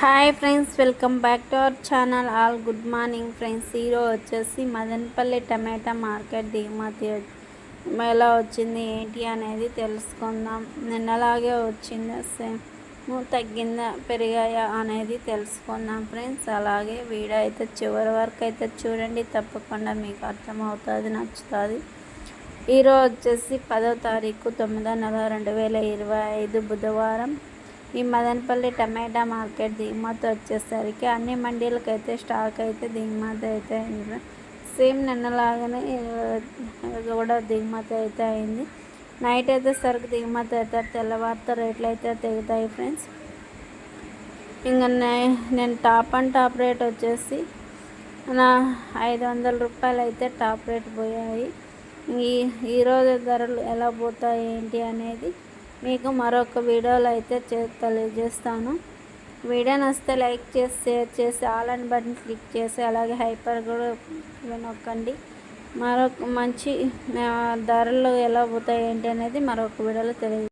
Hi friends welcome back to our channel. All good morning friends. ఈరోజు వచ్చేసి మదనపల్లి టమాటా market దిగుమతి ఎలా వచ్చింది ఏంటి అనేది తెలుసుకుందాం. నిన్నలాగే వచ్చిందా సేమ్ తగ్గిందా పెరిగాయా అనేది తెలుసుకుందాం ఫ్రెండ్స్. అలాగే వీడియో అయితే చివరి వరకు అయితే చూడండి తప్పకుండా మీకు అర్థమవుతుంది నచ్చుతుంది. ఈరోజు వచ్చేసి పదో తారీఖు తొమ్మిదో నెల రెండు వేల ఇరవై ఐదు బుధవారం. ఈ మదనపల్లి టమాటా మార్కెట్ దిగుమతి వచ్చేసరికి అన్ని మండీలకైతే స్టాక్ అయితే దిగుమతి అయితే అయింది. సేమ్ నిన్నలాగానే కూడా దిగుమతి అయితే అయింది. నైట్ అయితే సరుకు దిగుమతి అవుతారు తెల్లవారితో రేట్లు అయితే తెగుతాయి ఫ్రెండ్స్. ఇంకా నేను టాప్ అండ్ టాప్ రేట్ వచ్చేసి నా ఐదు వందల రూపాయలు అయితే టాప్ రేట్ పోయాయి. ఈ ఈరోజు ధరలు ఎలా పోతాయి ఏంటి అనేది మీకు మరొక వీడియోలో అయితే తెలియజేస్తాను. వీడియో నచ్చితే లైక్ చేసి షేర్ చేసి ఆల్ అండ్ బటన్ క్లిక్ చేసి అలాగే హైపర్ కూడా నొక్కండి మరొక మంచి ధరలు ఎలా పోతాయి ఏంటి అనేది మరొక వీడియోలో తెలియ